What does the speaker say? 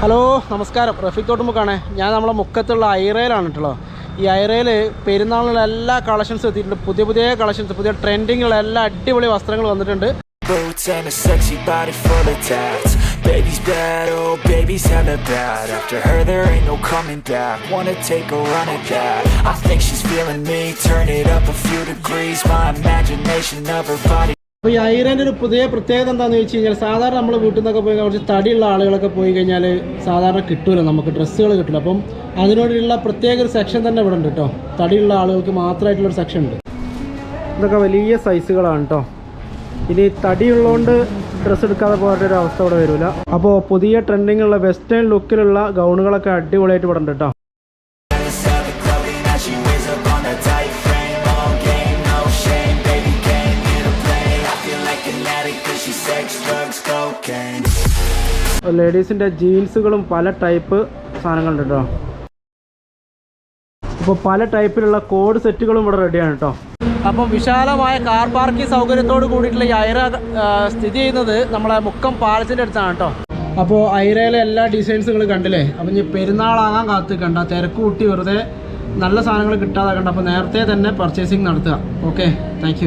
Hello നമസ്കാരം റഫീഖ് തോട്ടുമുക്കാണ് ഞാൻ നമ്മളെ മുക്കത്തുള്ള ഐറയിലാണ് കേട്ടോ ഈ ഐറയിൽ പെരുന്നാളിലുള്ള എല്ലാ കളക്ഷൻസും എത്തിയിട്ടുണ്ട് പുതിയ പുതിയ കളക്ഷൻസ് പുതിയ ട്രെൻഡിങ്ങുള്ള എല്ലാ അടിപൊളി വസ്ത്രങ്ങൾ വന്നിട്ടുണ്ട് Boots and a sexy body full of tats Baby's bad, oh baby's hella bad After her there ain't no coming back Wanna take a run at that I think she's feeling me Turn it up a few degrees My imagination of her body അപ്പോൾ ഈ ഐറന്റെ ഒരു പുതിയ പ്രത്യേകത എന്താണെന്ന് വെച്ച് കഴിഞ്ഞാൽ സാധാരണ നമ്മൾ വീട്ടിൽ നിന്നൊക്കെ പോയി കുറച്ച് തടിയുള്ള ആളുകളൊക്കെ പോയി കഴിഞ്ഞാൽ സാധാരണ കിട്ടൂല നമുക്ക് ഡ്രസ്സുകൾ കിട്ടില്ല അപ്പം അതിനോടുള്ള പ്രത്യേക ഒരു സെക്ഷൻ തന്നെ ഇവിടെ ഉണ്ട് കേട്ടോ. തടിയുള്ള ആളുകൾക്ക് മാത്രമായിട്ടുള്ളൊരു സെക്ഷൻ ഉണ്ട്. ഇതൊക്കെ വലിയ സൈസുകളാണ് കേട്ടോ. ഇനി തടിയുള്ളതുകൊണ്ട് ഡ്രസ്സ് എടുക്കാതെ പോകേണ്ട ഒരു അവസ്ഥ ഇവിടെ വരില്ല. അപ്പോൾ പുതിയ ട്രെൻഡിങ്ങുള്ള വെസ്റ്റേൺ ലുക്കിലുള്ള ഗൗണുകളൊക്കെ അടിപൊളിയായിട്ട് ഇവിടെ ഉണ്ട് കേട്ടോ. ലേഡീസിന്റെ ജീൻസുകളും പല ടൈപ്പ് സാധനങ്ങളുണ്ട് കേട്ടോ ഇപ്പോൾ പല ടൈപ്പിലുള്ള കോഡ് സെറ്റുകളും ഇവിടെ റെഡിയാണ് കേട്ടോ അപ്പോൾ വിശാലമായ കാർ പാർക്കിംഗ് സൗകര്യത്തോട് കൂടിയിട്ടുള്ള ഈ ഐറ സ്ഥിതി ചെയ്യുന്നത് നമ്മളെ മുക്കം പാലസിന്റെ അടുത്താണ് കേട്ടോ അപ്പോൾ ഐറയിലെ എല്ലാ ഡിസൈൻസ് നിങ്ങൾ കണ്ടില്ലേ? അപ്പം ഇനി പെരുന്നാളാകാൻ കാത്ത് കണ്ട തിരക്ക് കൂട്ടി വെറുതെ നല്ല സാധനങ്ങൾ കിട്ടാതെ കണ്ട അപ്പോൾ നേരത്തെ തന്നെ പർച്ചേസിങ് നടത്തുക. Okay thank